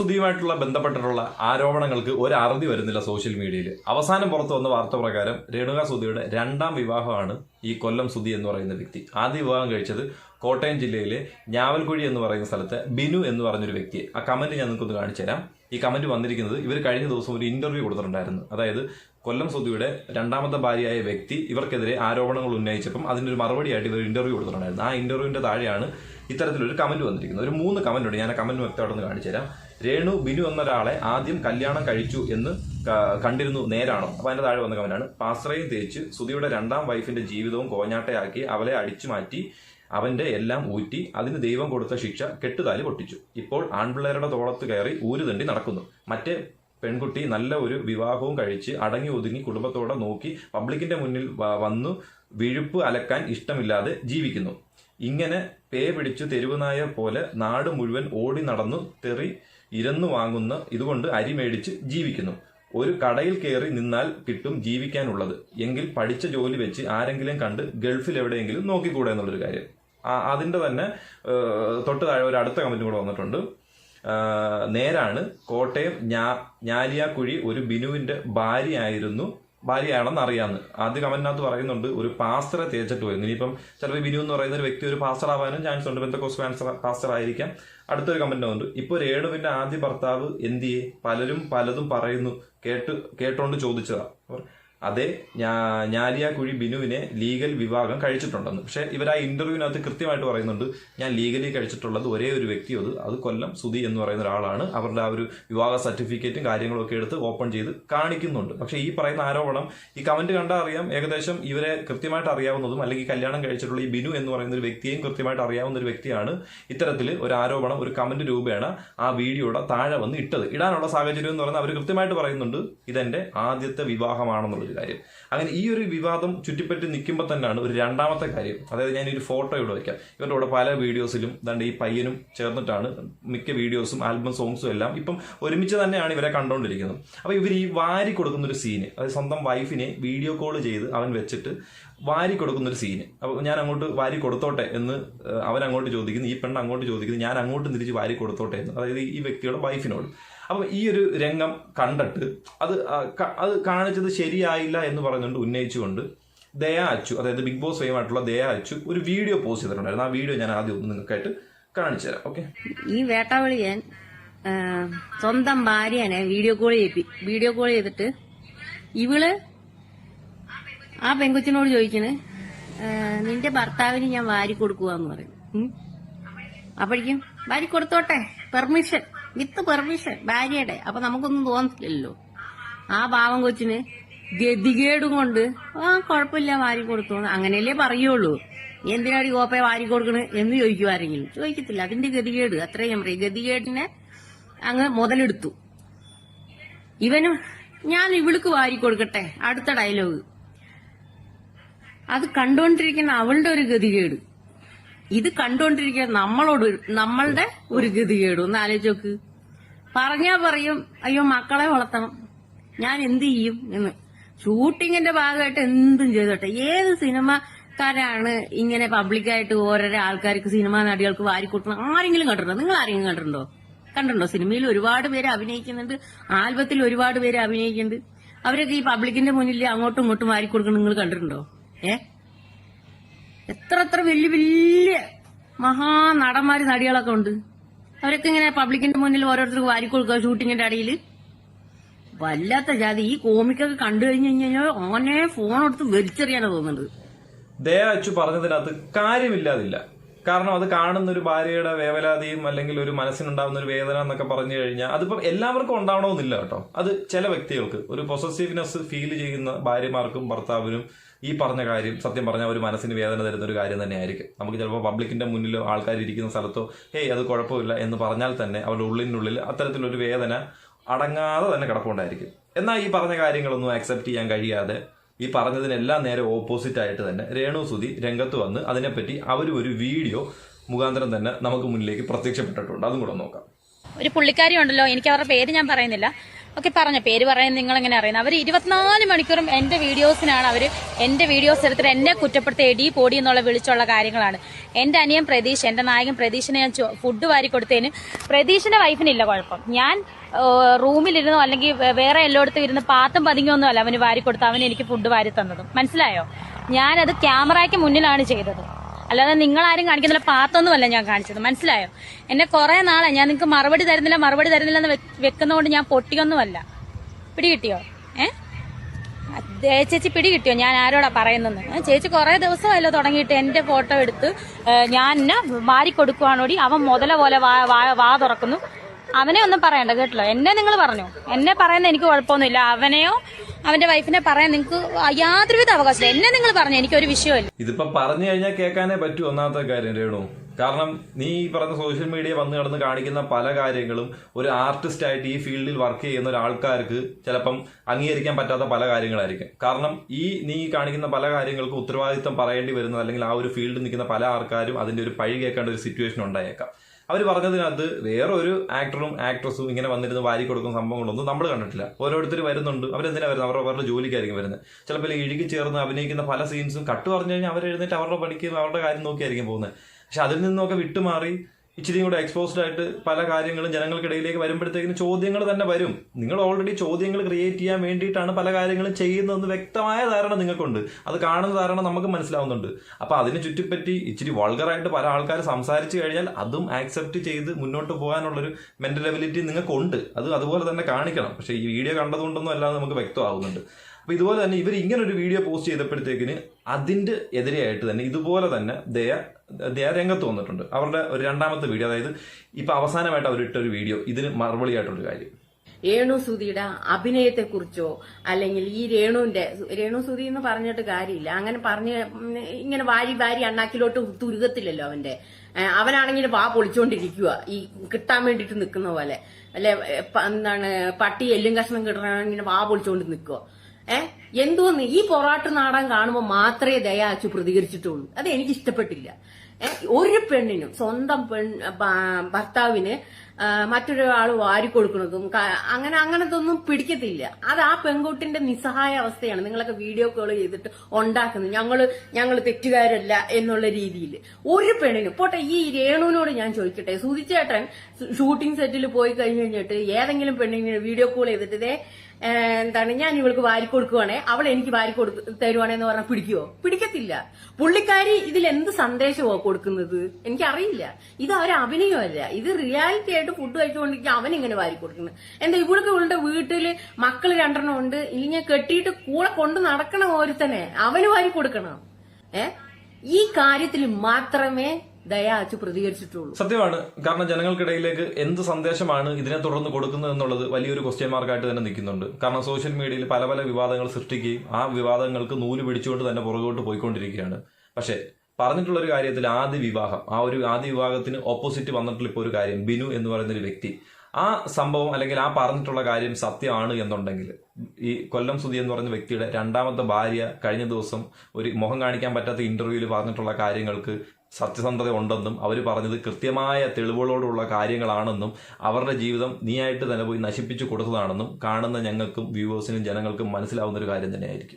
സുധിയുമായിട്ടുള്ള ബന്ധപ്പെട്ടിട്ടുള്ള ആരോപണങ്ങൾക്ക് ഒരു അറുതി വരുന്നില്ല സോഷ്യൽ മീഡിയയിൽ. അവസാനം പുറത്തു വന്ന വാർത്ത പ്രകാരം രേണുക സുധിയുടെ രണ്ടാം വിവാഹമാണ് ഈ കൊല്ലം സുധി എന്ന് പറയുന്ന വ്യക്തി. ആദ്യ വിവാഹം കഴിച്ചത് കോട്ടയം ജില്ലയിലെ ഞാവൽക്കുഴി എന്ന് പറയുന്ന സ്ഥലത്തെ ബിനു എന്ന് പറഞ്ഞൊരു വ്യക്തിയെ. ആ കമന്റ് ഞാൻ നിങ്ങൾക്കൊന്ന് കാണിച്ചു തരാം. ഈ കമന്റ് വന്നിരിക്കുന്നത് ഇവർ കഴിഞ്ഞ ദിവസം ഒരു ഇന്റർവ്യൂ കൊടുത്തിട്ടുണ്ടായിരുന്നു. അതായത് കൊല്ലം സുധിയുടെ രണ്ടാമത്തെ ഭാര്യയായ വ്യക്തി ഇവർക്കെതിരെ ആരോപണങ്ങൾ ഉന്നയിച്ചപ്പം അതിന്റെ ഒരു മറുപടിയായിട്ട് ഇവർ ഇന്റർവ്യൂ കൊടുത്തിട്ടുണ്ടായിരുന്നു. ആ ഇന്റർവ്യൂവിന്റെ താഴെയാണ് ഇത്തരത്തിലൊരു കമന്റ് വന്നിരിക്കുന്നത്. ഒരു മൂന്ന് കമന്റ് ഉണ്ട്. ഞാൻ ആ കമന്റ് വ്യക്തമായിട്ടൊന്ന് കാണിച്ചു തരാം. രേണു ബിനു എന്ന ഒരാളെ ആദ്യം കല്യാണം കഴിച്ചു എന്ന് കണ്ടിരുന്നു നേരാണോ? അപ്പൊ അതിന്റെ താഴെ വന്ന കമന്റാണ് പാസ്രയും തേച്ച് സുധിയുടെ രണ്ടാം വൈഫിന്റെ ജീവിതവും കോഞ്ഞാട്ടയാക്കി അവളെ അടിച്ചു മാറ്റി അവന്റെ എല്ലാം ഊറ്റി അതിന് ദൈവം കൊടുത്ത ശിക്ഷ കെട്ടുതാലി പൊട്ടിച്ചു. ഇപ്പോൾ ആൺപിള്ളേരുടെ തോളത്ത് കയറി ഊരുതണ്ടി നടക്കുന്നു. മറ്റേ പെൺകുട്ടി നല്ല ഒരു വിവാഹവും കഴിച്ച് അടങ്ങി ഒതുങ്ങി കുടുംബത്തോടെ നോക്കി പബ്ലിക്കിന്റെ മുന്നിൽ വന്നു വിഴുപ്പ് അലക്കാൻ ഇഷ്ടമില്ലാതെ ജീവിക്കുന്നു. ഇങ്ങനെ പേ പിടിച്ചു തെരുവുനായ പോലെ നാട് മുഴുവൻ ഓടി നടന്നു തെറി ഇരന്നു വാങ്ങുന്ന ഇതുകൊണ്ട് അരി മേടിച്ച് ജീവിക്കുന്നു. ഒരു കടയിൽ കയറി നിന്നാൽ കിട്ടും ജീവിക്കാനുള്ളത്. എങ്കിൽ പഠിച്ച ജോലി വെച്ച് ആരെങ്കിലും കണ്ട് ഗൾഫിൽ എവിടെയെങ്കിലും നോക്കിക്കൂടെ എന്നുള്ളൊരു കാര്യം. അതിന്റെ തന്നെ തൊട്ട് താഴെ ഒരു അടുത്ത കമന്റും കൂടെ വന്നിട്ടുണ്ട്. നേരാണ് കോട്ടയം ഞാ ഞാലിയാക്കുഴി ഒരു ബിനുവിന്റെ ഭാര്യയായിരുന്നു. ഭാര്യയാണെന്ന് അറിയാന്ന് ആദ്യ കമന്റിനകത്ത് പറയുന്നുണ്ട് ഒരു പാസ്റ്ററെ തേച്ചിട്ട് പോയി ഇനിയിപ്പം ചിലപ്പോൾ ബിനു എന്ന് പറയുന്ന ഒരു വ്യക്തി ഒരു പാസ്റ്റർ ആവാനും ചാൻസ് ഉണ്ട്. ബന്ധക്കോസ് പാസ്റ്റർ പാസ്റ്റർ ആയിരിക്കാം. അടുത്തൊരു കമന്റ് ഉണ്ട്. ഇപ്പൊ രേണുവിന്റെ ആദ്യ ഭർത്താവ് എന്തിയെ? പലരും പലതും പറയുന്നു. കേട്ട് കേട്ടോണ്ട് ചോദിച്ചതാ. അതെ ഞാ- ഞാലിയാക്കുഴി ബിനുവിനെ ലീഗൽ വിവാഹം കഴിച്ചിട്ടുണ്ടെന്ന്. പക്ഷേ ഇവർ ആ ഇന്റർവ്യൂവിനകത്ത് കൃത്യമായിട്ട് പറയുന്നുണ്ട് ഞാൻ ലീഗലി കഴിച്ചിട്ടുള്ളത് ഒരേ ഒരു വ്യക്തി അത് അത് കൊല്ലം സുധി എന്ന് പറയുന്ന ഒരാളാണ്. അവരുടെ ആ ഒരു വിവാഹ സർട്ടിഫിക്കറ്റും കാര്യങ്ങളൊക്കെ എടുത്ത് ഓപ്പൺ ചെയ്ത് കാണിക്കുന്നുണ്ട്. പക്ഷേ ഈ പറയുന്ന ആരോപണം ഈ കമന്റ് കണ്ടാൽ അറിയാം ഏകദേശം ഇവരെ കൃത്യമായിട്ട് അറിയാവുന്നതും അല്ലെങ്കിൽ കല്യാണം കഴിച്ചിട്ടുള്ള ഈ ബിനു എന്ന് പറയുന്ന ഒരു വ്യക്തിയെയും കൃത്യമായിട്ട് അറിയാവുന്ന ഒരു വ്യക്തിയാണ് ഇത്തരത്തിൽ ഒരു ആരോപണം ഒരു കമന്റ് രൂപേണ ആ വീഡിയോയുടെ താഴെ വന്ന് ഇട്ടത്. ഇടാനുള്ള സാഹചര്യം എന്ന് പറഞ്ഞാൽ അവർ കൃത്യമായിട്ട് പറയുന്നുണ്ട് ഇതെന്റെ ആദ്യത്തെ വിവാഹമാണെന്നുള്ളൊരു കാര്യം. അങ്ങനെ ഈ ഒരു വിവാദം ചുറ്റിപ്പറ്റി നിൽക്കുമ്പോൾ തന്നെയാണ് ഒരു രണ്ടാമത്തെ കാര്യം. അതായത് ഞാൻ ഒരു ഫോട്ടോ ഇവിടെ വയ്ക്കാം. ഇവരുടെ കൂടെ പല വീഡിയോസിലും ദണ്ട് ഈ പയ്യനും ചേർന്നിട്ടാണ് മിക്ക വീഡിയോസും ആൽബം സോങ്സും എല്ലാം ഇപ്പം ഒരുമിച്ച് തന്നെയാണ് ഇവരെ കണ്ടുകൊണ്ടിരിക്കുന്നത് അപ്പോൾ ഇവർ ഈ വാരി കൊടുക്കുന്ന ഒരു സീന് അതായത് സ്വന്തം വൈഫിനെ വീഡിയോ കോൾ ചെയ്ത് അവൻ വെച്ചിട്ട് വാരി കൊടുക്കുന്ന ഒരു സീന്. അപ്പോൾ ഞാൻ അങ്ങോട്ട് വാരി കൊടുത്തോട്ടെ എന്ന് അവൻ അങ്ങോട്ട് ചോദിക്കുന്നു ഈ പെണ്ണ് അങ്ങോട്ട് ചോദിക്കുന്നു ഞാൻ അങ്ങോട്ട് തിരിച്ച് വാരി കൊടുത്തോട്ടെ എന്ന്. അതായത് ഈ വ്യക്തിയുടെ വൈഫിനോട്. അപ്പൊ ഈ ഒരു രംഗം കണ്ടിട്ട് അത് അത് കാണിച്ചത് ശരിയായില്ല എന്ന് പറഞ്ഞുകൊണ്ട് ഉന്നയിച്ചുകൊണ്ട് ദയ അച്ചു അതായത് ബിഗ് ബോസ് ഫെയിമായിട്ടുള്ള ദയാ അച്ചു ഒരു വീഡിയോ പോസ്റ്റ് ചെയ്തിട്ടുണ്ടായിരുന്നു. ആ വീഡിയോ ഞാൻ ആദ്യം ഒന്ന് നിങ്ങൾക്കായിട്ട് കാണിച്ചു തരാം ഓക്കെ? ഈ വേട്ടാവളിയൻ സ്വന്തം ഭാര്യനെ വീഡിയോ കോൾ ചെയ്യിപ്പി വീഡിയോ കോൾ ചെയ്തിട്ട് ഇവൾ ആ പെങ്കൊച്ചിനോട് ചോദിക്കണേ നിന്റെ ഭർത്താവിന് ഞാൻ വാരി കൊടുക്കുവാന്ന് പറയും. ഉം. അപ്പോഴേക്കും വാരി കൊടുത്തോട്ടെ പെർമിഷൻ. വിത്ത് പെർമിഷൻ ഭാര്യയുടെ. അപ്പൊ നമുക്കൊന്നും തോന്നത്തില്ലല്ലോ. ആ പാവം കൊച്ചിന് ഗതികേടും കൊണ്ട് ആ കുഴപ്പമില്ല വാരി കൊടുത്തു അങ്ങനെയല്ലേ പറയുള്ളൂ. എന്തിനാടി കോപ്പയെ വാരി കൊടുക്കണ്? എന്ന് ചോദിക്കും ചോദിക്കത്തില്ല. അതിന്റെ ഗതികേട് അത്രയും ഞാൻ പറയും. ഗതികേടിനെ അങ്ങ് മുതലെടുത്തു. ഇവനും ഞാൻ ഇവിൾക്ക് വാരി കൊടുക്കട്ടെ. അടുത്ത ഡയലോഗ്. അത് കണ്ടുകൊണ്ടിരിക്കുന്ന അവളുടെ ഒരു ഗതികേട്. ഇത് കണ്ടുകൊണ്ടിരിക്കുന്ന നമ്മളോട് നമ്മളുടെ ഒരു ഗതികേട്. ഒന്ന് ആലോചിച്ച് നോക്ക്. പറഞ്ഞാ പറയും അയ്യോ മക്കളെ വളർത്തണം. ഞാൻ എന്ത് ചെയ്യും? എന്ന്. ഷൂട്ടിങ്ങിന്റെ ഭാഗമായിട്ട് എന്തും ചെയ്തോട്ടെ. ഏത് സിനിമക്കാരാണ് ഇങ്ങനെ പബ്ലിക്കായിട്ട് ഓരോരോ ആൾക്കാർക്ക് സിനിമാ നടികൾക്ക് വാരിക്കൂട്ടണം ആരെങ്കിലും കണ്ടിട്ടുണ്ടോ? നിങ്ങൾ ആരെങ്കിലും കണ്ടിട്ടുണ്ടോ? കണ്ടിട്ടുണ്ടോ? സിനിമയിൽ ഒരുപാട് പേര് അഭിനയിക്കുന്നുണ്ട്. ആൽബത്തിൽ ഒരുപാട് പേര് അഭിനയിക്കുന്നുണ്ട്. അവരൊക്കെ ഈ പബ്ലിക്കിന്റെ മുന്നിൽ അങ്ങോട്ടും ഇങ്ങോട്ടും വാരിക്കൊടുക്കണം നിങ്ങൾ കണ്ടിട്ടുണ്ടോ? ഏ? എത്ര എത്ര വലിയ വലിയ മഹാ നടന്മാര് നടികളൊക്കെ ഉണ്ട്. അവരൊക്കെ ഇങ്ങനെ പബ്ലിക്കിന്റെ മുന്നിൽ ഓരോരുത്തർക്ക് വാരി കൊടുക്കുക ഷൂട്ടിങ്ങിന്റെ അടിയിൽ വല്ലാത്ത ജാതി. ഈ കോമിക്കൊക്കെ കണ്ടു കഴിഞ്ഞു കഴിഞ്ഞാൽ ഓനെ ഫോൺ എടുത്ത് വലിച്ചെറിയാനാ തോന്നുന്നുണ്ട് ദയ അച്ചു പറഞ്ഞതിനകത്ത് കാര്യമില്ലാതില്ല. കാരണം അത് കാണുന്ന ഒരു ഭാര്യയുടെ വേവലാതിയും അല്ലെങ്കിൽ ഒരു മനസ്സിനുണ്ടാവുന്ന ഒരു വേദന എന്നൊക്കെ പറഞ്ഞു കഴിഞ്ഞാൽ അതിപ്പം എല്ലാവർക്കും ഉണ്ടാവണമെന്നില്ല കേട്ടോ. അത് ചില വ്യക്തികൾക്ക് ഒരു പൊസസീവ്നെസ് ഫീൽ ചെയ്യുന്ന ഭാര്യമാർക്കും ഭർത്താവിനും ഈ പറഞ്ഞ കാര്യം സത്യം പറഞ്ഞാൽ ഒരു മനസ്സിന് വേദന തരുന്ന ഒരു കാര്യം തന്നെയായിരിക്കും. നമുക്ക് ചിലപ്പോൾ പബ്ലിക്കിന്റെ മുന്നിലോ ആൾക്കാർ ഇരിക്കുന്ന സ്ഥലത്തോ ഹേയ് അത് കുഴപ്പമില്ല എന്ന് പറഞ്ഞാൽ തന്നെ അവരുടെ ഉള്ളിനുള്ളിൽ അത്തരത്തിലൊരു വേദന അടങ്ങാതെ തന്നെ കിടപ്പുണ്ടായിരിക്കും. എന്നാൽ ഈ പറഞ്ഞ കാര്യങ്ങളൊന്നും അക്സെപ്റ്റ് ചെയ്യാൻ കഴിയാതെ ഈ പറഞ്ഞതിനെല്ലാം നേരെ ഓപ്പോസിറ്റ് ആയിട്ട് തന്നെ രേണു സുധി രംഗത്ത് വന്ന് അതിനെപ്പറ്റി അവർ ഒരു വീഡിയോ മുഖാന്തരം തന്നെ നമുക്ക് മുന്നിലേക്ക് പ്രത്യക്ഷപ്പെട്ടിട്ടുണ്ട്. അതും കൂടെ നോക്കാം. ഒരു പുള്ളിക്കാരി ഉണ്ടല്ലോ എനിക്ക് അവരുടെ പേര് ഞാൻ പറയുന്നില്ല. ഓക്കെ പറഞ്ഞ പേര് പറയാൻ നിങ്ങൾ എങ്ങനെ അറിയുന്നത് അവർ ഇരുപത്തിനാല് മണിക്കൂറും എന്റെ വീഡിയോസിനാണ് അവർ എന്റെ വീഡിയോസ് എടുത്തിട്ട് എന്നെ കുറ്റപ്പെടുത്തി എടി പോടി എന്നുള്ള വിളിച്ചുള്ള കാര്യങ്ങളാണ്. എന്റെ അനിയൻ പ്രതീഷ് എന്റെ നായകൻ പ്രതീഷിനെ ഞാൻ ഫുഡ് വാരി കൊടുത്തതിന് പ്രതീഷിന്റെ വൈഫിനില്ല കുഴപ്പം. ഞാൻ റൂമിലിരുന്നോ അല്ലെങ്കിൽ വേറെ എല്ലായിടത്തും ഇരുന്ന് പാത്തും പതുങ്ങിയൊന്നും അല്ല അവന് വാരി കൊടുത്ത അവന് എനിക്ക് ഫുഡ് വാരി തന്നതും. മനസ്സിലായോ? ഞാനത് ക്യാമറയ്ക്ക് മുന്നിലാണ് ചെയ്തത്. അല്ലാതെ നിങ്ങൾ ആരും കാണിക്കുന്നില്ല പാത്തൊന്നുമല്ല ഞാൻ കാണിച്ചത്. മനസ്സിലായോ? എന്നെ കുറെ നാളെ ഞാൻ നിങ്ങൾക്ക് മറുപടി തരുന്നില്ല മറുപടി തരുന്നില്ല എന്ന് വെക്കുന്നതുകൊണ്ട് ഞാൻ പൊട്ടിയൊന്നുമല്ല. പിടികിട്ടിയോ? ഏഹ് ചേച്ചി പിടി കിട്ടിയോ ഞാൻ ആരോടാ പറയുന്നെന്ന് ഏ, ചേച്ചി കുറെ ദിവസമല്ലോ തുടങ്ങിയിട്ട് എന്റെ ഫോട്ടോ എടുത്ത് ഞാൻ മാറിക്കൊടുക്കുവാണോടി മാറി കൊടുക്കുവാണോടി അവൻ മുതല പോലെ വാ വാ- വാ തുറക്കുന്നു. അവനെ ഒന്നും പറയണ്ട കേട്ടല്ലോ? എന്നെ നിങ്ങൾ പറഞ്ഞു. എന്നെ പറയുന്ന എനിക്ക് കുഴപ്പമൊന്നുമില്ല. അവനെയോ അവന്റെ വൈഫിനെ പറയാൻ നിങ്ങൾക്ക് യാതൊരുവിധ അവകാശമില്ല. എന്നെ നിങ്ങൾ പറഞ്ഞു എനിക്കൊരു വിഷയമില്ല. ഇതിപ്പോ പറഞ്ഞു കഴിഞ്ഞാൽ കേൾക്കാനേ പറ്റൂ. ഒന്നാമത്തെ കാര്യം രേണു. കാരണം നീ ഈ സോഷ്യൽ മീഡിയ വന്ന് കിടന്ന് കാണിക്കുന്ന പല കാര്യങ്ങളും ഒരു ആർട്ടിസ്റ്റ് ആയിട്ട് ഈ ഫീൽഡിൽ വർക്ക് ചെയ്യുന്ന ഒരാൾക്കാർക്ക് ചിലപ്പം അംഗീകരിക്കാൻ പറ്റാത്ത പല കാര്യങ്ങളായിരിക്കും. കാരണം ഈ നീ കാണിക്കുന്ന പല കാര്യങ്ങൾക്കും ഉത്തരവാദിത്തം പറയേണ്ടി വരുന്നത് അല്ലെങ്കിൽ ആ ഒരു ഫീൽഡിൽ നിൽക്കുന്ന പല ആൾക്കാരും അതിന്റെ ഒരു പഴി കേൾക്കേണ്ട ഒരു സിറ്റുവേഷൻ ഉണ്ടായേക്കാം. അവർ പറഞ്ഞതിനകത്ത് വേറൊരു ആക്ടറും ആക്ട്രസും ഇങ്ങനെ വന്നിരുന്ന് വാരി കൊടുക്കുന്ന സംഭവങ്ങളൊന്നും നമ്മൾ കണ്ടിട്ടില്ല. ഓരോരുത്തർ വരുന്നുണ്ട്. അവരെന്തിനാ വരുന്നത്? അവരുടെ അവരുടെ ജോലിക്കായിരിക്കും വരുന്നത്. ചിലപ്പോൾ ഇഴുകി ചേർന്ന് അഭിനയിക്കുന്ന പല സീൻസും കട്ട് പറഞ്ഞു കഴിഞ്ഞാൽ അവർ എഴുന്നേറ്റ് അവരുടെ പണിക്ക് അവരുടെ കാര്യം നോക്കിയായിരിക്കും പോകുന്നത്. പക്ഷെ അതിൽ നിന്നൊക്കെ വിട്ടുമാറി ഇച്ചിരി കൂടെ എക്സ്പോസ്ഡ് ആയിട്ട് പല കാര്യങ്ങളും ജനങ്ങൾക്കിടയിലേക്ക് വരുമ്പോഴത്തേക്കും ചോദ്യങ്ങൾ തന്നെ വരും. നിങ്ങൾ ഓൾറെഡി ചോദ്യങ്ങൾ ക്രിയേറ്റ് ചെയ്യാൻ വേണ്ടിയിട്ടാണ് പല കാര്യങ്ങളും ചെയ്യുന്നതെന്ന് വ്യക്തമായ ധാരണ നിങ്ങൾക്കുണ്ട്. അത് കാണുന്ന ധാരണ നമുക്ക് മനസ്സിലാവുന്നുണ്ട്. അപ്പൊ അതിനെ ചുറ്റിപ്പറ്റി ഇച്ചിരി വൾഗറായിട്ട് പല ആൾക്കാർ സംസാരിച്ചു കഴിഞ്ഞാൽ അതും ആക്സെപ്റ്റ് ചെയ്ത് മുന്നോട്ട് പോകാനുള്ളൊരു മെന്റൽ എബിലിറ്റി നിങ്ങൾക്കുണ്ട്. അത് അതുപോലെ തന്നെ കാണിക്കണം. പക്ഷേ ഈ വീഡിയോ കണ്ടതുകൊണ്ടൊന്നും അല്ലാതെ നമുക്ക് വ്യക്തമാവുന്നുണ്ട്. അപ്പൊ ഇതുപോലെ തന്നെ ഇവർ ഇങ്ങനെ ഒരു വീഡിയോ പോസ്റ്റ് ചെയ്തപ്പോഴത്തേക്കിന് അതിന്റെ എതിരെയായിട്ട് തന്നെ ഇതുപോലെ തന്നെ ദയ ദയ രംഗത്ത് വന്നിട്ടുണ്ട്. അവരുടെ ഒരു രണ്ടാമത്തെ വീഡിയോ അതായത് ഇപ്പൊ അവസാനമായിട്ട് അവരിട്ട ഒരു വീഡിയോ ഇതിന് ആയിട്ടുള്ള കാര്യം. രേണു സുധിയുടെ അഭിനയത്തെക്കുറിച്ചോ അല്ലെങ്കിൽ ഈ രേണുവിന്റെ രേണു സുധി എന്ന് പറഞ്ഞിട്ട് കാര്യമില്ല. അങ്ങനെ പറഞ്ഞ് ഇങ്ങനെ വാരി വാരി അണ്ണാക്കിലോട്ട് തുരുകത്തില്ലല്ലോ അവന്റെ. അവനാണെങ്കിൽ വാ പൊളിച്ചോണ്ടിരിക്കുക ഈ കിട്ടാൻ വേണ്ടിയിട്ട് നിൽക്കുന്ന പോലെ. അല്ലെ എന്താണ് പട്ടി എല്ലും കഷ്ണം കിട്ടണമെങ്കിൽ വാ പൊളിച്ചോണ്ട് നിൽക്കുക ഏ? എന്തോന്ന്? ഈ പൊറാട്ട് നാടൻ കാണുമ്പോൾ മാത്രമേ ദയാച്ചു പ്രതികരിച്ചിട്ടുള്ളൂ. അത് എനിക്ക് ഇഷ്ടപ്പെട്ടില്ല ഒരു പെണ്ണിനും സ്വന്തം പെൺ ഭർത്താവിന് മറ്റൊരാൾ വാരിക്കൊടുക്കുന്നതും കൊടുക്കുന്നതും അങ്ങനെ അങ്ങനത്തൊന്നും പിടിക്കത്തില്ല. അത് ആ പെൺകുട്ടിന്റെ നിസ്സഹായ അവസ്ഥയാണ്. നിങ്ങളൊക്കെ വീഡിയോ കോൾ ചെയ്തിട്ട് ഉണ്ടാക്കുന്നത് ഞങ്ങൾ ഞങ്ങൾ തെറ്റുകാരല്ല എന്നുള്ള രീതിയിൽ. ഒരു പെണ്ണിനും പോട്ടെ ഈ രേണുവിനോട് ഞാൻ ചോദിക്കട്ടെ. സുധിച്ചേട്ടൻ ഷൂട്ടിംഗ് സെറ്റിൽ പോയി കഴിഞ്ഞ് കഴിഞ്ഞിട്ട് ഏതെങ്കിലും പെണ്ണിന് വീഡിയോ കോൾ ചെയ്തിട്ട് ഇതേ എന്താണ് ഞാൻ ഇവൾക്ക് വാരി കൊടുക്കുവാണേ അവൾ എനിക്ക് വാരി കൊടുക്ക തരുവാണെന്ന് പറഞ്ഞാൽ പിടിക്കുവോ? പിടിക്കത്തില്ല. പുള്ളിക്കാരി ഇതിൽ എന്ത് സന്ദേശമോ കൊടുക്കുന്നത്? എനിക്കറിയില്ല. ഇത് അവരഭിനയമല്ല ഇത് റിയാലിറ്റി ആയിട്ട് ഫുഡ് കഴിച്ചുകൊണ്ടിരിക്കുക അവൻ ഇങ്ങനെ വാരി കൊടുക്കുന്നത് എന്താ ഇവിടുക്ക് ഇവളുടെ വീട്ടിൽ മക്കൾ രണ്ടെണ്ണം ഉണ്ട്. ഇങ്ങനെ കെട്ടിയിട്ട് കൂടെ കൊണ്ട് നടക്കണം തന്നെ അവന് വാരി കൊടുക്കണം. ഏ? ഈ കാര്യത്തിൽ മാത്രമേ ദയാച്ചു പ്രതികരിച്ചിട്ടുള്ളൂ. സത്യമാണ്. കാരണം ജനങ്ങൾക്കിടയിലേക്ക് എന്ത് സന്ദേശമാണ് ഇതിനെ തുടർന്ന് കൊടുക്കുന്നത് എന്നുള്ളത് വലിയൊരു ക്വസ്റ്റ്യൻ മാർക്കായിട്ട് തന്നെ നിൽക്കുന്നുണ്ട്. കാരണം സോഷ്യൽ മീഡിയയിൽ പല പല വിവാദങ്ങൾ സൃഷ്ടിക്കുകയും ആ വിവാദങ്ങൾക്ക് നൂൽ പിടിച്ചുകൊണ്ട് തന്നെ പുറകോട്ട് പോയിക്കൊണ്ടിരിക്കുകയാണ്. പക്ഷേ പറഞ്ഞിട്ടുള്ള ഒരു കാര്യത്തിൽ ആദ്യ വിവാഹം. ആ ഒരു ആദ്യ വിവാഹത്തിന് ഓപ്പോസിറ്റ് വന്നിട്ടുള്ള ഇപ്പോൾ ഒരു കാര്യം. ബിനു എന്ന് പറയുന്ന ഒരു വ്യക്തി. ആ സംഭവം അല്ലെങ്കിൽ ആ പറഞ്ഞിട്ടുള്ള കാര്യം സത്യമാണ് എന്നുണ്ടെങ്കിൽ ഈ കൊല്ലം സുധി എന്ന് പറഞ്ഞ വ്യക്തിയുടെ രണ്ടാമത്തെ ഭാര്യ കഴിഞ്ഞ ദിവസം ഒരു മുഖം കാണിക്കാൻ പറ്റാത്ത ഇന്റർവ്യൂവിൽ പറഞ്ഞിട്ടുള്ള കാര്യങ്ങൾക്ക് സത്യസന്ധത ഉണ്ടെന്നും അവർ പറഞ്ഞത് കൃത്യമായ തെളിവുകളോടുള്ള കാര്യങ്ങളാണെന്നും അവരുടെ ജീവിതം നീയായിട്ട് തന്നെ പോയി നശിപ്പിച്ചു കൊടുത്തതാണെന്നും കാണുന്ന ഞങ്ങൾക്കും വ്യൂവേഴ്സിനും ജനങ്ങൾക്കും മനസ്സിലാവുന്ന ഒരു കാര്യം തന്നെയായിരിക്കും.